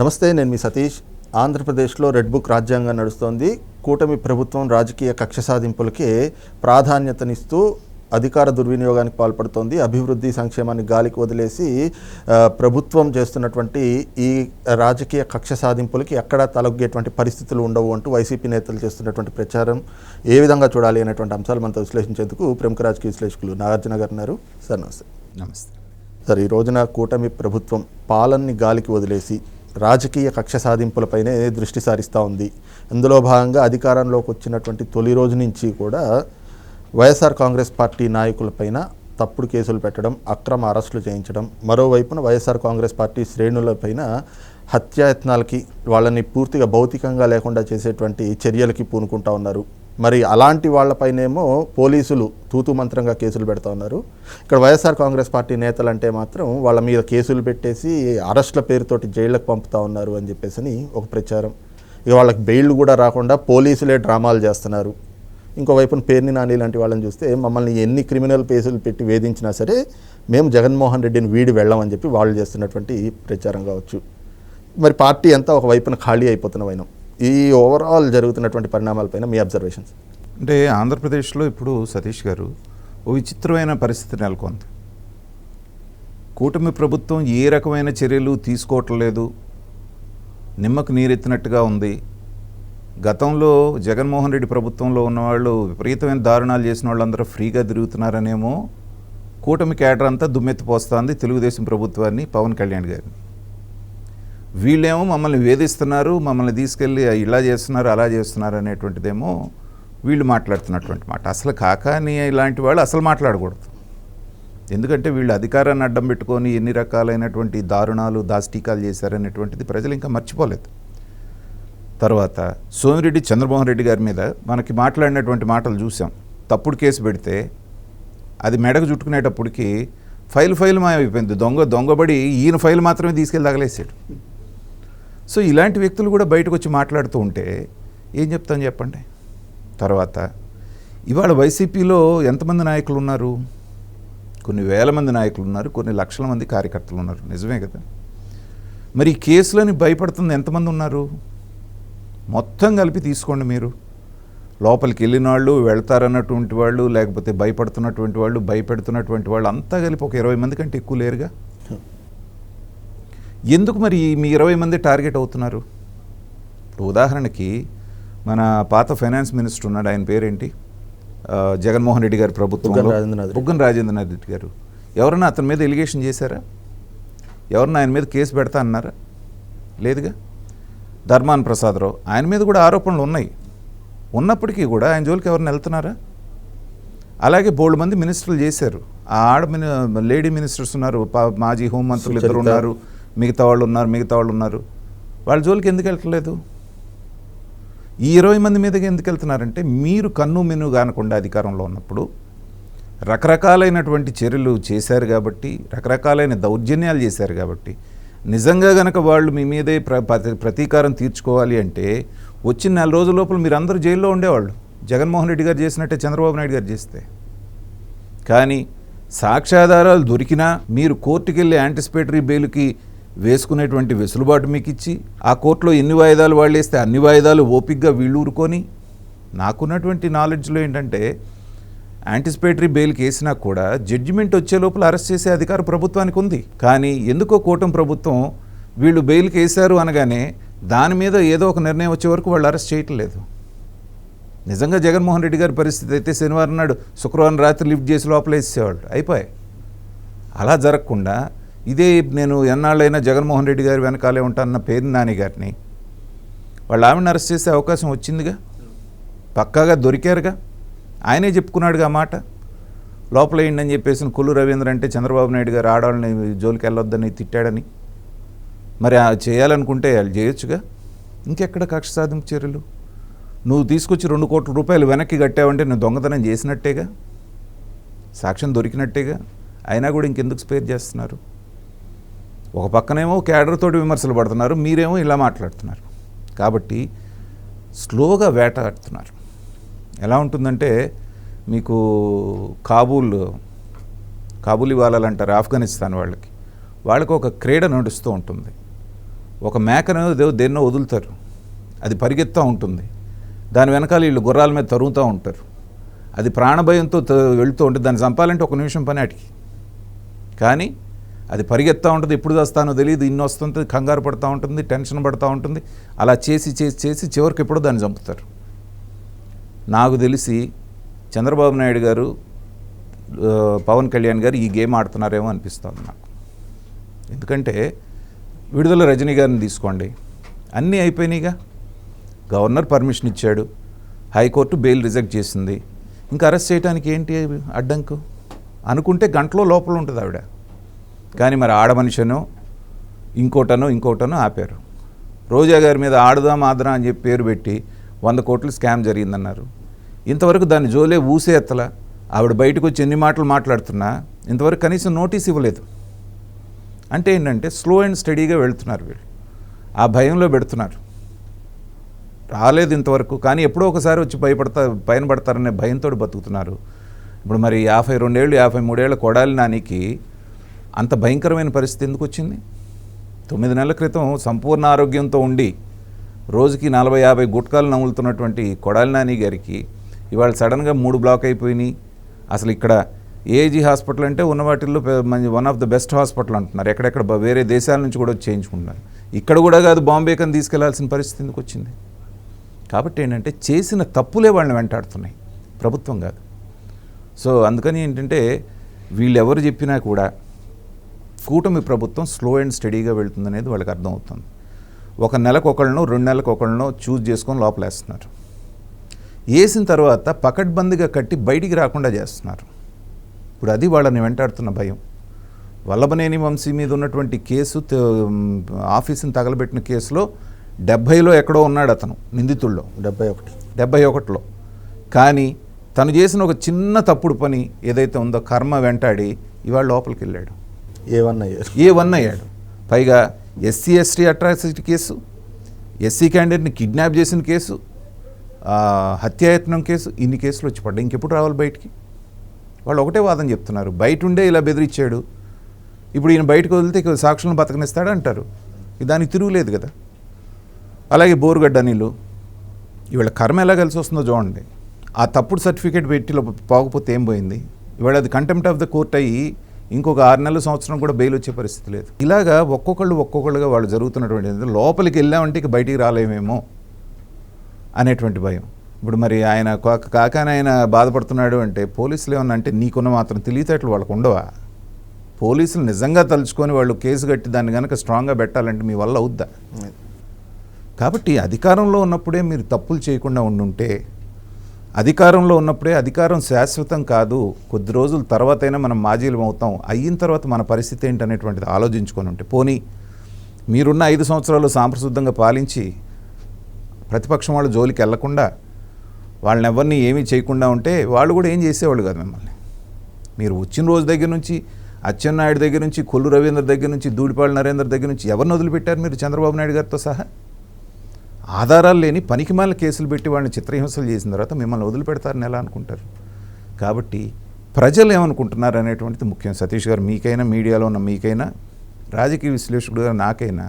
నమస్తే నేను మీ సతీష్. ఆంధ్రప్రదేశ్లో రెడ్ బుక్ రాజ్యాంగం నడుస్తోంది. కూటమి ప్రభుత్వం రాజకీయ కక్ష సాధింపులకే ప్రాధాన్యతనిస్తూ అధికార దుర్వినియోగానికి పాల్పడుతోంది. అభివృద్ధి సంక్షేమాన్ని గాలికి వదిలేసి ప్రభుత్వం చేస్తున్నటువంటి ఈ రాజకీయ కక్ష సాధింపులకి ఎక్కడా తలొగ్గేటువంటి పరిస్థితులు ఉండవు అంటూ వైసీపీ నేతలు చేస్తున్నటువంటి ప్రచారం ఏ విధంగా చూడాలి అనేటువంటి అంశాలు మనతో విశ్లేషించేందుకు ప్రముఖ రాజకీయ విశ్లేషకులు నాగార్జున గారు ఉన్నారు. సార్ నమస్తే. నమస్తే. సార్ ఈ రోజున కూటమి ప్రభుత్వం పాలన్ని గాలికి వదిలేసి రాజకీయ కక్ష సాధింపులపైనే దృష్టి సారిస్తూ ఉంది. ఇందులో భాగంగా అధికారంలోకి వచ్చినటువంటి తొలి రోజు నుంచి కూడా వైఎస్ఆర్ కాంగ్రెస్ పార్టీ నాయకులపైన తప్పుడు కేసులు పెట్టడం అక్రమ అరెస్టులు చేయించడం మరోవైపున వైఎస్ఆర్ కాంగ్రెస్ పార్టీ శ్రేణులపైన హత్యాయత్నాలకి వాళ్ళని పూర్తిగా భౌతికంగా లేకుండా చేసేటువంటి చర్యలకి పూనుకుంటా ఉన్నారు. మరి అలాంటి వాళ్ళపైనేమో పోలీసులు తూతు మంత్రంగా కేసులు పెడతా ఉన్నారు. ఇక్కడ వైఎస్ఆర్ కాంగ్రెస్ పార్టీ నేతలంటే మాత్రం వాళ్ళ మీద కేసులు పెట్టేసి అరెస్టుల పేరుతోటి జైళ్ళకు పంపుతా ఉన్నారు అని చెప్పేసి ఒక ప్రచారం. ఇక వాళ్ళకి బెయిల్ కూడా రాకుండా పోలీసులే డ్రామాలు చేస్తున్నారు. ఇంకోవైపున పేర్ని నాని లాంటి వాళ్ళని చూస్తే మమ్మల్ని ఎన్ని క్రిమినల్ కేసులు పెట్టి వేధించినా సరే మేము జగన్మోహన్ రెడ్డిని వీడి వెళ్ళమని చెప్పి వాళ్ళు చేస్తున్నటువంటి ప్రచారం కావచ్చు. మరి పార్టీ అంతా ఒక వైపున ఖాళీ అయిపోతున్న వైనం. ఈ ఓవరాల్ జరుగుతున్నటువంటి పరిణామాలపైన మీ అబ్జర్వేషన్స్ అంటే ఆంధ్రప్రదేశ్లో ఇప్పుడు సతీష్ గారు ఓ విచిత్రమైన పరిస్థితి నెలకొంది. కూటమి ప్రభుత్వం ఏ రకమైన చర్యలు తీసుకోవట్లేదు నిమ్మకు నీరెత్తినట్టుగా ఉంది. గతంలో జగన్మోహన్ రెడ్డి ప్రభుత్వంలో ఉన్నవాళ్ళు విపరీతమైన దారుణాలు చేసిన వాళ్ళందరూ ఫ్రీగా తిరుగుతున్నారనేమో కూటమి కేడర్ అంతా దుమ్మెత్తిపోస్తోంది తెలుగుదేశం ప్రభుత్వాన్ని పవన్ కళ్యాణ్ గారిని. వీళ్ళేమో మమ్మల్ని వేధిస్తున్నారు మమ్మల్ని తీసుకెళ్ళి ఇలా చేస్తున్నారు అలా చేస్తున్నారు అనేటువంటిదేమో వీళ్ళు మాట్లాడుతున్నటువంటి మాట. అసలు కాకాని ఇలాంటి వాళ్ళు అసలు మాట్లాడకూడదు. ఎందుకంటే వీళ్ళు అధికారాన్ని అడ్డం పెట్టుకొని ఎన్ని రకాలైనటువంటి దారుణాలు దాష్టీకాలు చేశారనేటువంటిది ప్రజలు ఇంకా మర్చిపోలేదు. తర్వాత సోమిరెడ్డి చంద్రమోహన్ రెడ్డి గారి మీద మనకి మాట్లాడినటువంటి మాటలు చూసాం. తప్పుడు కేసు పెడితే అది మెడకు చుట్టుకునేటప్పటికి ఫైల్ ఫైల్ మాయమైపోయింది. దొంగ దొంగబడి ఈయన ఫైల్ మాత్రమే తీసుకెళ్ళి తగలేసాడు సో ఇలాంటి వ్యక్తులు కూడా బయటకు వచ్చి మాట్లాడుతూ ఉంటే ఏం చెప్తాను చెప్పండి? తర్వాత ఇవాళ వైసీపీలో ఎంతమంది నాయకులు ఉన్నారు? కొన్ని వేల మంది నాయకులు ఉన్నారు కొన్ని లక్షల మంది కార్యకర్తలు ఉన్నారు. నిజమే కదా? మరి ఈ కేసులని భయపడుతుంది ఎంతమంది ఉన్నారు? మొత్తం కలిపి తీసుకోండి మీరు. లోపలికి వెళ్ళిన వాళ్ళు వెళ్తారన్నటువంటి వాళ్ళు లేకపోతే భయపడుతున్నటువంటి వాళ్ళు భయపెడుతున్నటువంటి వాళ్ళు అంతా కలిపి ఒక ఇరవై మంది కంటే ఎక్కువ లేరుగా? ఎందుకు మరి మీ ఇరవై మంది టార్గెట్ అవుతున్నారు? ఇప్పుడు ఉదాహరణకి మన పాత ఫైనాన్స్ మినిస్టర్ ఉన్నాడు ఆయన పేరేంటి? జగన్మోహన్ రెడ్డి గారి ప్రభుత్వంలో. బుగ్గన రాజేంద్రనాథ్ రెడ్డి. గారు. ఎవరన్నా అతని మీద ఎలిగేషన్ చేశారా? ఎవరన్నా ఆయన మీద కేసు పెడతా అన్నారా? లేదుగా? ధర్మాన్ ప్రసాదరావు ఆయన మీద కూడా ఆరోపణలు ఉన్నాయి. ఉన్నప్పటికీ కూడా ఆయన జోలికి ఎవరిని వెళ్తున్నారా? అలాగే బోల్డ్ మంది మినిస్టర్లు చేశారు. ఆ ఆడ మిని లేడీ మినిస్టర్స్ ఉన్నారు మాజీ హోంమంత్రులు ఇద్దరు. ఉన్నారు. మిగతా వాళ్ళు ఉన్నారు మిగతా వాళ్ళు ఉన్నారు. వాళ్ళ జోలికి ఎందుకు వెళ్ళట్లేదు ఈ ఇరవై మంది మీదకి ఎందుకు వెళ్తున్నారంటే మీరు కన్ను మెను కానకుండా అధికారంలో ఉన్నప్పుడు రకరకాలైనటువంటి చర్యలు చేశారు కాబట్టి రకరకాలైన దౌర్జన్యాలు చేశారు కాబట్టి నిజంగా గనక వాళ్ళు మీ మీదే ప్ర ప్రతి- ప్రతీకారం తీర్చుకోవాలి అంటే వచ్చిన నెల రోజుల లోపల మీరు అందరూ జైల్లో ఉండేవాళ్ళు. జగన్మోహన్ రెడ్డి గారు చేసినట్టే చంద్రబాబు నాయుడు గారు చేస్తే. కానీ సాక్ష్యాధారాలు దొరికినా మీరు కోర్టుకెళ్ళి యాంటిసిపేటరీ బెయిల్కి వేసుకునేటువంటి వెసులుబాటు మీకు ఇచ్చి ఆ కోర్టులో ఎన్ని వాయిదాలు వాళ్ళు వేస్తే అన్ని వాయిదాలు ఓపిక్గా వీళ్ళు ఊరుకొని నాకున్నటువంటి నాలెడ్జ్లో ఏంటంటే యాంటిసిపేటరీ బెయిల్కి వేసినా కూడా జడ్జిమెంట్ వచ్చే లోపల అరెస్ట్ చేసే అధికారం ప్రభుత్వానికి ఉంది. కానీ ఎందుకో కూటమి ప్రభుత్వం వీళ్ళు బెయిల్కి వేశారు అనగానే దాని మీద ఏదో ఒక నిర్ణయం వచ్చే వరకు వాళ్ళు అరెస్ట్ చేయట్లేదు. నిజంగా జగన్మోహన్ రెడ్డి గారి పరిస్థితి అయితే శనివారం నాడు శుక్రవారం రాత్రి లిఫ్ట్ చేసి లోపల వేసేవాళ్ళు అయిపోయాయి. అలా జరగకుండా ఇదే నేను ఎన్నాళ్ళైనా జగన్మోహన్ రెడ్డి గారి వెనకాలే ఉంటానన్న పేరు నాని గారిని. వాళ్ళ ఆవిడని అరెస్ట్ చేసే అవకాశం వచ్చిందిగా? పక్కాగా దొరికారుగా? ఆయనే చెప్పుకున్నాడుగా మాట? లోపల ఏంటని చెప్పేసి కొల్లు రవీంద్ర అంటే చంద్రబాబు నాయుడు గారు ఆడవాళ్ళని జోలికి వెళ్ళొద్దని తిట్టాడని. మరి చేయాలనుకుంటే వాళ్ళు చేయొచ్చుగా? ఇంకెక్కడ కక్ష సాధింపు చర్యలు? నువ్వు తీసుకొచ్చి రెండు కోట్ల రూపాయలు వెనక్కి కట్టావంటే నువ్వు దొంగతనం చేసినట్టేగా? సాక్ష్యం దొరికినట్టేగా? అయినా కూడా ఇంకెందుకు స్పేర్ చేస్తున్నారు? ఒక పక్కనేమో కేడర్ తోటి విమర్శలు పడుతున్నారు మీరేమో ఇలా మాట్లాడుతున్నారు. కాబట్టి స్లోగా వేటాడుతున్నారు. ఎలా ఉంటుందంటే మీకు కాబూల్ కాబూలీ వాళ్ళని అంటారు ఆఫ్ఘనిస్తాన్ వాళ్ళకి. వాళ్ళకి ఒక క్రీడ నడుస్తూ ఉంటుంది. ఒక మేకను దేన్నో వదులుతారు. అది పరిగెత్తుతూ ఉంటుంది. దాని వెనకాల వీళ్ళు గుర్రాల మీద తరుగుతూ ఉంటారు. అది ప్రాణభయంతో వెళుతూ ఉంటుంది. దాన్ని చంపాలంటే ఒక నిమిషం పని అటికి కానీ అది పరిగెత్తా ఉంటుంది ఎప్పుడు వస్తానో తెలియదు ఇన్ని వస్తుంది కంగారు పడుతూ ఉంటుంది టెన్షన్ పడుతూ ఉంటుంది. అలా చేసి చేసి చేసి చివరికి ఎప్పుడో దాన్ని చంపుతారు. నాకు తెలిసి చంద్రబాబు నాయుడు గారు పవన్ కళ్యాణ్ గారు ఈ గేమ్ ఆడుతున్నారేమో అనిపిస్తుంది నాకు. ఎందుకంటే విడుదల రజనీ గారిని తీసుకోండి. అన్నీ అయిపోయినాయిగా. గవర్నర్ పర్మిషన్ ఇచ్చాడు. హైకోర్టు బెయిల్ రిజెక్ట్ చేసింది. ఇంకా అరెస్ట్ చేయడానికి ఏంటి అడ్డంకు? అనుకుంటే గంటలో లోపల ఉంటుంది ఆవిడ. కానీ మరి ఆడ మనిషినో ఇంకోటనో ఇంకోటనో ఆపారు. రోజా గారి మీద ఆడదాం ఆదరా అని చెప్పి పేరు పెట్టి వంద కోట్లు స్కామ్ జరిగిందన్నారు. ఇంతవరకు దాన్ని జోలే ఊసే ఎత్తల. ఆవిడ బయటకు వచ్చి ఎన్ని మాటలు మాట్లాడుతున్నా ఇంతవరకు కనీసం నోటీస్ ఇవ్వలేదు. అంటే ఏంటంటే స్లో అండ్ స్టడీగా వెళ్తున్నారు వీళ్ళు. ఆ భయంలో పెడుతున్నారు. రాలేదు ఇంతవరకు కానీ ఎప్పుడో ఒకసారి వచ్చి భయపడతా పైన పడతారనే భయంతో బతుకుతున్నారు. ఇప్పుడు మరి యాభై రెండేళ్ళు యాభై మూడేళ్ళ కొడాలి నానికి అంత భయంకరమైన పరిస్థితి ఎందుకు వచ్చింది? తొమ్మిది నెలల క్రితం సంపూర్ణ ఆరోగ్యంతో ఉండి రోజుకి నలభై యాభై గుట్కాలు నములుతున్నటువంటి కొడాలి నాని గారికి ఇవాళ సడన్గా మూడు బ్లాక్ అయిపోయినాయి. అసలు ఇక్కడ ఏజీ హాస్పిటల్ అంటే ఉన్న వాటిల్లో one of the best hospital అంటున్నారు. ఎక్కడెక్కడ వేరే దేశాల నుంచి కూడా చేయించుకుంటున్నారు. ఇక్కడ కూడా కాదు బాంబే కని తీసుకెళ్ళాల్సిన పరిస్థితి ఎందుకు వచ్చింది? కాబట్టి ఏంటంటే చేసిన తప్పులే వాళ్ళని వెంటాడుతున్నాయి. ప్రభుత్వం కాదు. సో అందుకని ఏంటంటే వీళ్ళు ఎవరు చెప్పినా కూడా కూటమి ప్రభుత్వం స్లో అండ్ స్టడీగా వెళ్తుందనేది వాళ్ళకి అర్థమవుతుంది. ఒక నెలకు ఒకళ్ళనో రెండు నెలలకు ఒకళ్ళనో చూజ్ చేసుకొని లోపలేస్తున్నారు. వేసిన తర్వాత పకడ్బందీగా కట్టి బయటికి రాకుండా చేస్తున్నారు. ఇప్పుడు అది వాళ్ళని వెంటాడుతున్న భయం. వల్లభనేని వంశీ మీద ఉన్నటువంటి కేసు ఆఫీసుని తగలబెట్టిన కేసులో డెబ్భైలో ఎక్కడో ఉన్నాడు అతను నిందితుల్లో. డెబ్బై ఒకటి డెబ్బై ఒకటిలో కానీ తను చేసిన ఒక చిన్న తప్పుడు పని ఏదైతే ఉందో కర్మ వెంటాడి ఇవాళ లోపలికి వెళ్ళాడు ఏ వన్ అయ్యాడు. ఏ వన్ అయ్యాడు. పైగా SC ST atrocity case SC క్యాండిడేట్ని కిడ్నాప్ చేసిన కేసు హత్యాయత్నం కేసు ఇన్ని కేసులు వచ్చి పడ్డాయి. ఇంకెప్పుడు రావాలి బయటికి? వాళ్ళు ఒకటే వాదన చెప్తున్నారు. బయట ఉండే ఇలా బెదిరించాడు ఇప్పుడు ఈయన బయటకు వదిలితే సాక్షులను బతకనిస్తాడు అంటారు. దానికి తిరుగులేదు కదా. అలాగే బోరుగడ్డ నీళ్ళు ఇవాళ కర్మ ఎలా కలిసి వస్తుందో చూడండి. ఆ తప్పుడు సర్టిఫికేట్ పెట్టిలో పోకపోతే ఏం పోయింది? ఇవాళ అది కంటెంప్ట్ ఆఫ్ ద కోర్ట్ అయ్యి ఇంకొక ఆరు నెలల సంవత్సరం కూడా బెయిల్ వచ్చే పరిస్థితి లేదు. ఇలాగా ఒక్కొక్కళ్ళు ఒక్కొక్కళ్ళుగా వాళ్ళు జరుగుతున్నటువంటి లోపలికి వెళ్ళామంటే ఇక బయటికి రాలేమేమో అనేటువంటి భయం. ఇప్పుడు మరి ఆయన కాక కాకాని ఆయన బాధపడుతున్నాడు అంటే పోలీసులు ఏమన్నా అంటే నీకున్న మాత్రం తెలివితేటలు వాళ్ళకు ఉండవా? పోలీసులు నిజంగా తలుచుకొని వాళ్ళు కేసు కట్టి దాన్ని కనుక స్ట్రాంగ్గా పెట్టాలంటే మీ వల్ల అవుద్దా? కాబట్టి అధికారంలో ఉన్నప్పుడే మీరు తప్పులు చేయకుండా ఉండుంటే అధికారంలో ఉన్నప్పుడే అధికారం శాశ్వతం కాదు కొద్ది రోజుల తర్వాతైనా మనం మాజీలం అవుతాం అయిన తర్వాత మన పరిస్థితి ఏంటనేటువంటిది ఆలోచించుకొని ఉంటే. పోనీ మీరున్న ఐదు సంవత్సరాలు సాంప్రశుద్ధంగా పాలించి ప్రతిపక్షం వాళ్ళు జోలికి వెళ్ళకుండా వాళ్ళని ఎవరిని ఏమీ చేయకుండా ఉంటే వాళ్ళు కూడా ఏం చేసేవాళ్ళు కాదు మిమ్మల్ని. మీరు వచ్చిన రోజు దగ్గర నుంచి అచ్చెన్నాయుడు దగ్గర నుంచి కొల్లు రవీంద్ర దగ్గర నుంచి దూడిపాళ్ళ నరేంద్ర దగ్గర నుంచి ఎవరిని వదిలిపెట్టారు మీరు చంద్రబాబు నాయుడు గారితో సహా? ఆధారాలు లేని పనికిమాల కేసులు పెట్టి వాళ్ళని చిత్రహింసలు చేసిన తర్వాత మిమ్మల్ని వదిలిపెడతారని ఎలా అనుకుంటారు? కాబట్టి ప్రజలు ఏమనుకుంటున్నారు అనేటువంటిది ముఖ్యం. సతీష్ గారు మీకైనా మీడియాలో ఉన్న మీకైనా రాజకీయ విశ్లేషకుడుగా నాకైనా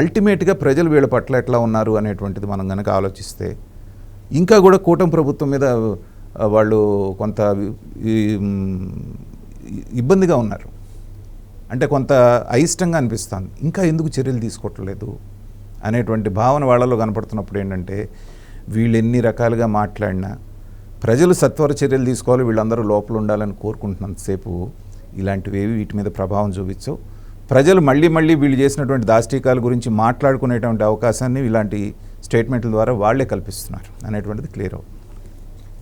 అల్టిమేట్గా ప్రజలు వీళ్ళ పట్ల ఎట్లా ఉన్నారు అనేటువంటిది మనం కనుక ఆలోచిస్తే ఇంకా కూడా కూటమి ప్రభుత్వం మీద వాళ్ళు కొంత ఈ, ఇబ్బందిగా ఉన్నారు. అంటే కొంత అయిష్టంగా అనిపిస్తుంది. ఇంకా ఎందుకు చర్యలు తీసుకోవట్లేదు? అనేటువంటి భావన వాళ్ళలో కనపడుతున్నప్పుడు ఏంటంటే వీళ్ళు ఎన్ని రకాలుగా మాట్లాడినా ప్రజలు సత్వర చర్యలు తీసుకోవాలి వీళ్ళందరూ లోపల ఉండాలని కోరుకుంటున్నంతసేపు ఇలాంటివేవి వీటి మీద ప్రభావం చూపించవు. ప్రజలు మళ్ళీ మళ్ళీ వీళ్ళు చేసినటువంటి దాష్టీకాల గురించి మాట్లాడుకునేటువంటి అవకాశాన్ని ఇలాంటి స్టేట్మెంట్ల ద్వారా వాళ్ళే కల్పిస్తున్నారు అనేటువంటిది క్లియర్ అవుతుంది